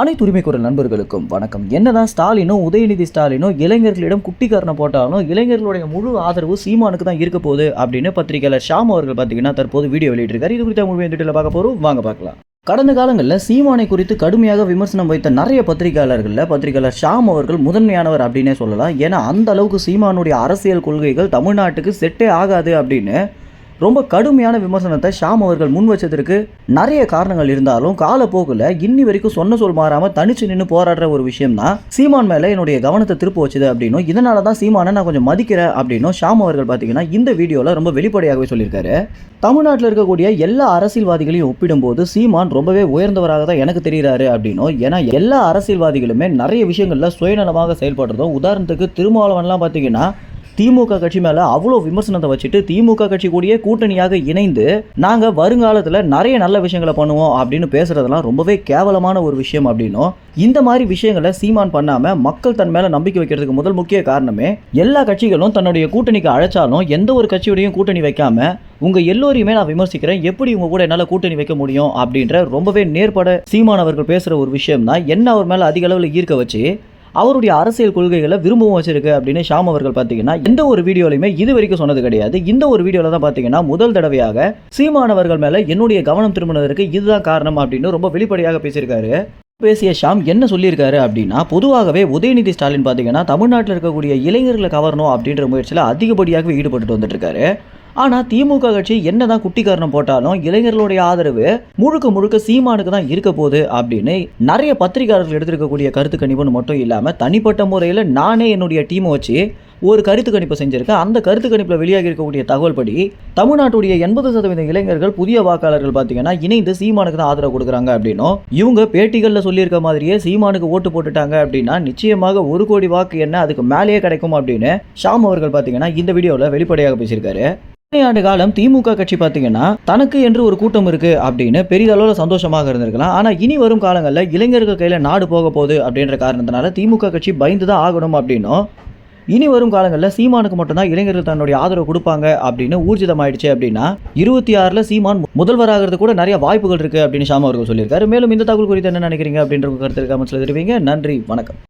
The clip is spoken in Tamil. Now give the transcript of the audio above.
அனைத்து உரிமை குரல் நண்பர்களுக்கும் வணக்கம். என்னதான் ஸ்டாலினோ உதயநிதி ஸ்டாலினோ இளைஞர்களிடம் குட்டிக்காரனை போட்டாலும் இளைஞர்களுடைய முழு ஆதரவு சீமானுக்கு தான் இருக்க போகுது அப்படின்னு பத்திரிகையாளர் ஷாம் அவர்கள் பார்த்தீங்கன்னா தற்போது வீடியோ வெளியிட்டிருக்காரு. இது குறித்த முழு டீட்டெயில் பார்க்க போகிறோம் வாங்க பார்க்கலாம். கடந்த காலங்களில் சீமானை குறித்து கடுமையாக விமர்சனம் வைத்த நிறைய பத்திரிகையாளர்களில் பத்திரிகையாளர் ஷாம் அவர்கள் முதன்மையானவர் அப்படின்னே சொல்லலாம். ஏன்னா அந்த அளவுக்கு சீமானுடைய அரசியல் கொள்கைகள் தமிழ்நாட்டுக்கு செட்டே ஆகாது அப்படின்னு ரொம்ப கடுமையான விமர்சனத்தை ஷாம் அவர்கள் முன் வச்சதற்கு நிறைய காரணங்கள் இருந்தாலும் காலப்போக்கில் இன்னி வரைக்கும் சொன்ன சொல் மாறாமல் தனிச்சு நின்று போராடுற ஒரு விஷயம் தான் சீமான் மேலே என்னுடைய கவனத்தை திருப்ப வச்சது அப்படின்னும். இதனால தான் சீமானை நான் கொஞ்சம் மதிக்கிறேன் அப்படின்னும் ஷாம் அவர்கள் பார்த்தீங்கன்னா இந்த வீடியோவில் ரொம்ப வெளிப்படையாகவே சொல்லியிருக்காரு. தமிழ்நாட்டில் இருக்கக்கூடிய எல்லா அரசியல்வாதிகளையும் ஒப்பிடும்போது சீமான் ரொம்பவே உயர்ந்தவராக தான் எனக்கு தெரிகிறாரு அப்படின்னும். ஏன்னா எல்லா அரசியல்வாதிகளுமே நிறைய விஷயங்களில் சுயநலமாக செயல்படுறதும் உதாரணத்துக்கு திருமாவளவன்லாம் பார்த்தீங்கன்னா திமுக கட்சி மேல அவ்வளோ விமர்சனத்தை வச்சுட்டு திமுக கட்சி கூடயே கூட்டணியாக இணைந்து நாங்க வருங்காலத்துல நிறைய நல்ல விஷயங்களை பண்ணுவோம் அப்படின்னு பேசுறதெல்லாம் ரொம்பவே கேவலமான ஒரு விஷயம் அப்படின்னும். இந்த மாதிரி விஷயங்களை சீமான் பண்ணாம மக்கள் தன் மேல நம்பிக்கை வைக்கிறதுக்கு முதல் முக்கிய காரணமே எல்லா கட்சிகளும் தன்னுடைய கூட்டணிக்கு அழைச்சாலும் எந்த ஒரு கட்சியோடையும் கூட்டணி வைக்காம உங்க எல்லோரையுமே நான் விமர்சிக்கிறேன். எப்படி உங்க கூட என்னால கூட்டணி வைக்க முடியும் அப்படின்ற ரொம்பவே நேர்பட சீமான் அவர்கள் பேசுற ஒரு விஷயம் தான் என்ன அவர் மேல அதிக அளவில் ஈர்க்க வச்சு அவருடைய அரசியல் கொள்கைகளை விரும்பவும் வச்சிருக்கு அப்படின்னு ஷாம் அவர்கள் பார்த்தீங்கன்னா எந்த ஒரு வீடியோலையுமே இது வரைக்கும் சொன்னது கிடையாது. இந்த ஒரு வீடியோவில் தான் பார்த்தீங்கன்னா முதல் தடவையாக சீமானவர்கள் மேலே என்னுடைய கவனம் திரும்பினதற்கு இதுதான் காரணம் அப்படின்னு ரொம்ப வெளிப்படையாக பேசியிருக்காரு. பேசிய ஷாம் என்ன சொல்லியிருக்காரு அப்படின்னா பொதுவாகவே உதயநிதி ஸ்டாலின் பார்த்தீங்கன்னா தமிழ்நாட்டில் இருக்கக்கூடிய இளைஞர்களை கவரணும் அப்படின்ற முயற்சியில் அதிகப்படியாகவே ஈடுபட்டு வந்துட்டு இருக்காரு. ஆனால் திமுக கட்சி என்னதான் குட்டிக்காரணம் போட்டாலும் இளைஞர்களுடைய ஆதரவு முழுக்க முழுக்க சீமானுக்கு தான் இருக்க போகுது அப்படின்னு நிறைய பத்திரிகையாளர்கள் எடுத்திருக்கக்கூடிய கருத்து கணிப்புன்னு மட்டும் இல்லாமல் தனிப்பட்ட முறையில் நானே என்னுடைய டீமை வச்சு ஒரு கருத்து கணிப்பு செஞ்சிருக்கேன். அந்த கருத்து கணிப்பில் வெளியாகி இருக்கக்கூடிய தகவல் படி தமிழ்நாட்டுடைய எண்பது சதவீத இளைஞர்கள் புதிய வாக்காளர்கள் பார்த்தீங்கன்னா இணைந்து சீமானுக்கு தான் ஆதரவு கொடுக்குறாங்க அப்படின்னும் இவங்க பேட்டிகளில் சொல்லியிருக்க மாதிரியே சீமானுக்கு ஓட்டு போட்டுட்டாங்க அப்படின்னா நிச்சயமாக ஒரு கோடி வாக்கு என்ன அதுக்கு மேலேயே கிடைக்கும் அப்படின்னு ஷாம் அவர்கள் பார்த்தீங்கன்னா இந்த வீடியோவில் வெளிப்படையாக பேசியிருக்காரு. ஆண்டு காலம் திமுக கட்சி பார்த்தீங்கன்னா தனக்கு என்று ஒரு கூட்டம் இருக்கு அப்படின்னு பெரிதளவில் சந்தோஷமாக இருந்திருக்கலாம். ஆனால் இனி வரும் காலங்களில் இளைஞர்கள் கையில் நாடு போக போகுது அப்படின்ற காரணத்தினால திமுக கட்சி பயந்து தான் ஆகணும் அப்படின்னும். இனி வரும் காலங்களில் சீமானுக்கு மட்டும்தான் இளைஞர்கள் தன்னுடைய ஆதரவு கொடுப்பாங்க அப்படின்னு ஊர்ஜிதமாயிடுச்சு அப்படின்னா இருபத்தி ஆறில் சீமான் முதல்வராகிறது கூட நிறைய வாய்ப்புகள் இருக்குது அப்படின்னு ஷாமா அவர்கள் சொல்லியிருக்காரு. மேலும் இந்த தகவல் குறித்து என்ன நினைக்கிறீங்க அப்படின்ற கருத்து கமெண்ட்ஸில் தெரிவிங்க. நன்றி வணக்கம்.